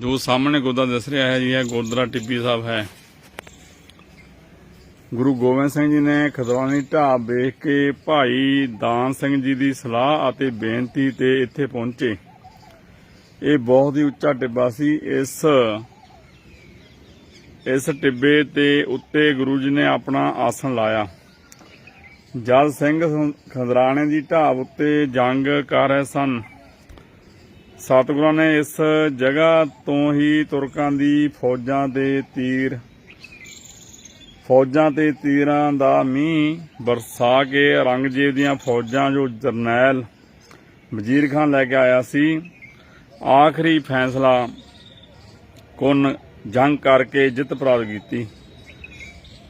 ਜੋ ਸਾਹਮਣੇ ਗੋਦਾ ਦਿਸ ਰਿਹਾ ਹੈ ਜੀ ਇਹ ਗੁਰਦੁਆਰਾ ਟਿੱਬੀ ਸਾਹਿਬ ਹੈ। ਗੁਰੂ ਗੋਬਿੰਦ ਸਿੰਘ ਜੀ ਨੇ ਖਦਵਾਨੀ ਢਾਬ ਵੇਖ ਕੇ ਭਾਈ ਦਾਨ ਸਿੰਘ ਜੀ ਦੀ ਸਲਾਹ ਅਤੇ ਬੇਨਤੀ ਤੇ ਇੱਥੇ ਪਹੁੰਚੇ। ਇਹ ਬਹੁਤ ਹੀ ਉੱਚਾ ਟਿੱਬਾ ਸੀ। ਇਸ ਇਸ ਟਿੱਬੇ ਤੇ ਉੱਤੇ ਗੁਰੂ ਜੀ ਨੇ ਆਪਣਾ ਆਸਣ ਲਾਇਆ। ਜਦ ਸਿੰਘ ਖਦਰਾਣੇ ਦੀ ਢਾਬ ਉੱਤੇ ਜੰਗ ਕਰ ਰਹੇ ਸਨ। ਸਤਿਗੁਰਾਂ ਨੇ ਇਸ ਜਗ੍ਹਾ ਤੋਂ ਹੀ ਤੁਰਕਾਂ ਦੀ ਫੌਜਾਂ ਦੇ ਤੀਰ, ਫੌਜਾਂ ਤੇ ਤੀਰਾਂ ਦਾ ਮੀਂਹ ਵਰਸਾ ਕੇ ਔਰੰਗਜ਼ੇਬ ਦੀਆਂ ਫੌਜਾਂ ਜੋ ਜਰਨੈਲ ਵਜ਼ੀਰ ਖਾਨ ਲੈ ਕੇ ਆਇਆ ਸੀ। ਆਖਰੀ ਫੈਸਲਾ ਕੁਨ ਜੰਗ ਕਰਕੇ ਜਿੱਤ ਪ੍ਰਾਪਤ ਕੀਤੀ।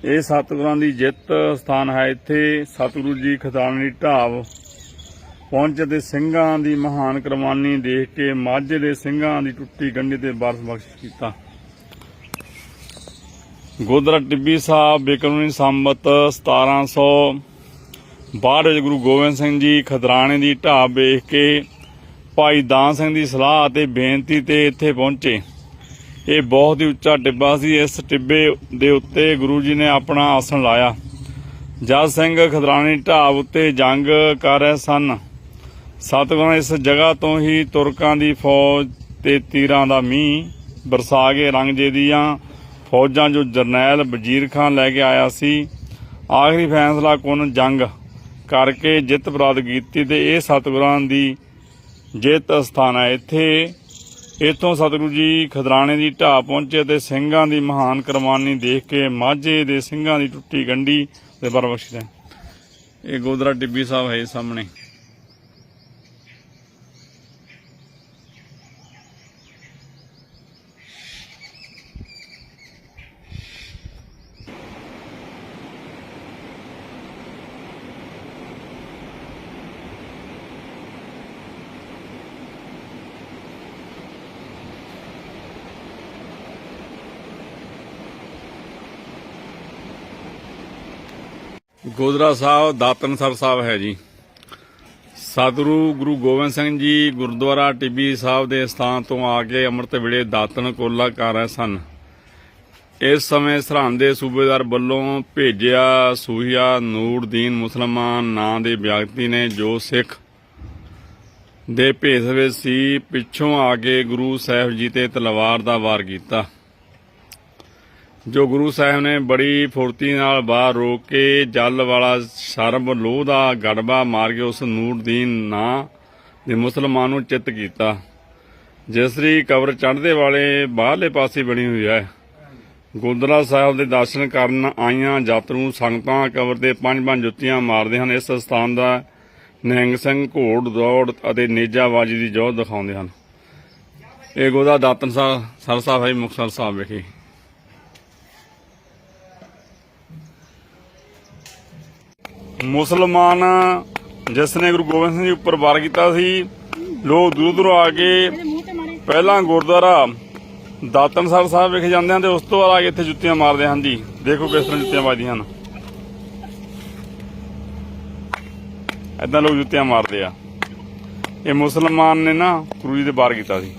ਇਹ ਸਤਿਗੁਰਾਂ ਦੀ ਜਿੱਤ ਸਥਾਨ ਹੈ ਇੱਥੇ। ਸਤਿਗੁਰੂ ਜੀ ਖਦਾਨੀ ਢਾਬ ਪਹੁੰਚ ਤੇ ਸਿੰਘਾਂ ਦੀ ਮਹਾਨ ਕੁਰਬਾਨੀ ਦੇਖ ਕੇ ਮਾਝੇ ਦੇ ਸਿੰਘਾਂ ਦੀ ਟੁੱਟੀ ਗੰਢੀ ਤੇ ਵਾਰਸ ਬਖਸ਼ ਕੀਤਾ। ਗੋਦਰਾ ਟਿੱਬੀ ਸਾਹਿਬ ਬਿਕਰਮੀ ਸੰਮਤ 1762 ਵਿੱਚ ਗੁਰੂ ਗੋਬਿੰਦ ਸਿੰਘ ਜੀ ਖਦਰਾਣੇ ਦੀ ਢਾਬ ਵੇਖ ਕੇ ਭਾਈ ਦਾਨ ਸਿੰਘ ਦੀ ਸਲਾਹ ਅਤੇ ਬੇਨਤੀ ਤੇ ਇੱਥੇ ਪਹੁੰਚੇ। ਇਹ ਬਹੁਤ ਹੀ ਉੱਚਾ ਟਿੱਬਾ ਸੀ। ਇਸ ਟਿੱਬੇ ਦੇ ਉੱਤੇ ਗੁਰੂ ਜੀ ਨੇ ਆਪਣਾ ਆਸਣ ਲਾਇਆ। ਜਦ ਸਿੰਘ ਖਦਰਾਣੀ ਢਾਬ ਉੱਤੇ ਜੰਗ ਕਰ ਰਹੇ ਸਨ ਸਤਿਗੁਰਾਂ, ਇਸ ਜਗ੍ਹਾ ਤੋਂ ਹੀ ਤੁਰਕਾਂ ਦੀ ਫੌਜ ਤੇ ਤੀਰਾਂ ਦਾ ਮੀਂਹ ਬਰਸਾ ਕੇ ਰੰਗਜੇ ਦੀਆਂ ਫੌਜਾਂ ਜੋ ਜਰਨੈਲ ਵਜ਼ੀਰ ਖਾਨ ਲੈ ਕੇ ਆਇਆ ਸੀ। ਆਖਰੀ ਫੈਸਲਾ ਕੁਨ ਜੰਗ ਕਰਕੇ ਜਿੱਤ ਪ੍ਰਾਪਤ ਕੀਤੀ ਤੇ ਇਹ ਸਤਿਗੁਰਾਂ ਦੀ ਜਿੱਤ ਅਸਥਾਨ ਹੈ। ਇੱਥੇ ਇੱਥੋਂ ਸਤਿਗੁਰੂ ਜੀ ਖਦਰਾਣੇ ਦੀ ਢਾਹ ਪਹੁੰਚੇ ਤੇ ਸਿੰਘਾਂ ਦੀ ਮਹਾਨ ਕੁਰਬਾਨੀ ਦੇਖ ਕੇ ਮਾਝੇ ਦੇ ਸਿੰਘਾਂ ਦੀ ਟੁੱਟੀ ਗੰਢੀ ਤੇ ਬਰਬਖਸ਼ ਹੈ ਇਹ ਗੋਦਰਾ ਟਿੱਬੀ ਸਾਹਿਬ ਹੈ ਸਾਹਮਣੇ। ਗੋਦਰਾ ਸਾਹਿਬ ਦਾਤਨਸਰ ਸਾਹਿਬ ਹੈ ਜੀ। ਸਤਿਗੁਰੂ ਗੁਰੂ ਗੋਬਿੰਦ ਸਿੰਘ ਜੀ ਗੁਰਦੁਆਰਾ ਟਿੱਬੀ ਸਾਹਿਬ ਦੇ ਸਥਾਨ ਤੋਂ ਆ ਕੇ ਅੰਮ੍ਰਿਤ ਵੇਲੇ ਦਾਤਨ ਕੋਲਾ ਕਰ ਰਹੇ ਸਨ। ਇਸ ਸਮੇਂ ਸਰਹੰਦ ਦੇ ਸੂਬੇਦਾਰ ਵੱਲੋਂ ਭੇਜਿਆ ਸੂਹੀਆ ਨੂਰਦੀਨ ਮੁਸਲਮਾਨ ਨਾਂ ਦੇ ਵਿਅਕਤੀ ਨੇ ਜੋ ਸਿੱਖ ਦੇ ਭੇਸ ਵਿੱਚ ਸੀ, ਪਿੱਛੋਂ ਆ ਕੇ ਗੁਰੂ ਸਾਹਿਬ ਜੀ ਤੇ ਤਲਵਾਰ ਦਾ ਵਾਰ ਕੀਤਾ। ਜੋ ਗੁਰੂ ਸਾਹਿਬ ਨੇ ਬੜੀ ਫੁਰਤੀ ਨਾਲ ਬਾਹਰ ਰੋਕ ਕੇ ਜਲ ਵਾਲਾ ਸ਼ਰਬ ਲੋਹ ਦਾ ਗੜਬਾ ਮਾਰ ਕੇ ਉਸ ਨੂਰਦੀਨ ਨਾਂ ਦੇ ਮੁਸਲਮਾਨ ਨੂੰ ਚਿੱਤ ਕੀਤਾ। ਜਿਸ ਦੀ ਕਬਰ ਚੜ੍ਹਦੇ ਵਾਲੇ ਬਾਹਰਲੇ ਪਾਸੇ ਬਣੀ ਹੋਈ ਹੈ। ਗੁਰਦੁਆਰਾ ਸਾਹਿਬ ਦੇ ਦਰਸ਼ਨ ਕਰਨ ਆਈਆਂ ਯਾਤਰੂ ਸੰਗਤਾਂ ਕਬਰ ਦੇ ਪੰਜ ਪੰਜ ਜੁੱਤੀਆਂ ਮਾਰਦੇ ਹਨ। ਇਸ ਸਥਾਨ ਦਾ ਨਿਹੰਗ ਸਿੰਘ ਘੋੜ, ਦੌੜ ਅਤੇ ਨੇਜਾਬਾਜੀ ਦੀ ਜੋਤ ਦਿਖਾਉਂਦੇ ਹਨ। ਇਹ ਗੋਦਾ ਦਾਤਨ ਸਾਹਿਬ ਸਰਸਾ ਸਾਹਿਬ ਹੈ ਮੁਕਤਸਰ ਸਾਹਿਬ ਵਿਖੇ। ਮੁਸਲਮਾਨ, ਜਿਸ ਨੇ ਗੁਰੂ ਗੋਬਿੰਦ ਸਿੰਘ ਜੀ ਉੱਪਰ ਵਾਰ ਕੀਤਾ ਸੀ, ਲੋਕ ਦੂਰ ਦੂਰ ਆ ਕੇ ਪਹਿਲਾਂ ਗੁਰਦੁਆਰਾ ਦਾਤਨਸਰ ਸਾਹਿਬ ਵਿਖੇ ਜਾਂਦੇ ਹਨ ਤੇ ਉਸ ਤੋਂ ਬਾਅਦ ਆ ਕੇ ਇੱਥੇ ਜੁੱਤੀਆਂ ਮਾਰਦੇ ਹਨ ਜੀ। ਦੇਖੋ ਕਿਸ ਤਰ੍ਹਾਂ ਜੁੱਤੀਆਂ ਵੱਜਦੀਆਂ ਹਨ। ਐਦਾਂ ਲੋਕ ਜੁੱਤੀਆਂ ਮਾਰਦੇ ਆ। ਇਹ ਮੁਸਲਮਾਨ ਨੇ ਨਾ ਗੁਰੂ ਜੀ ਦੇ ਵਾਰ ਕੀਤਾ ਸੀ।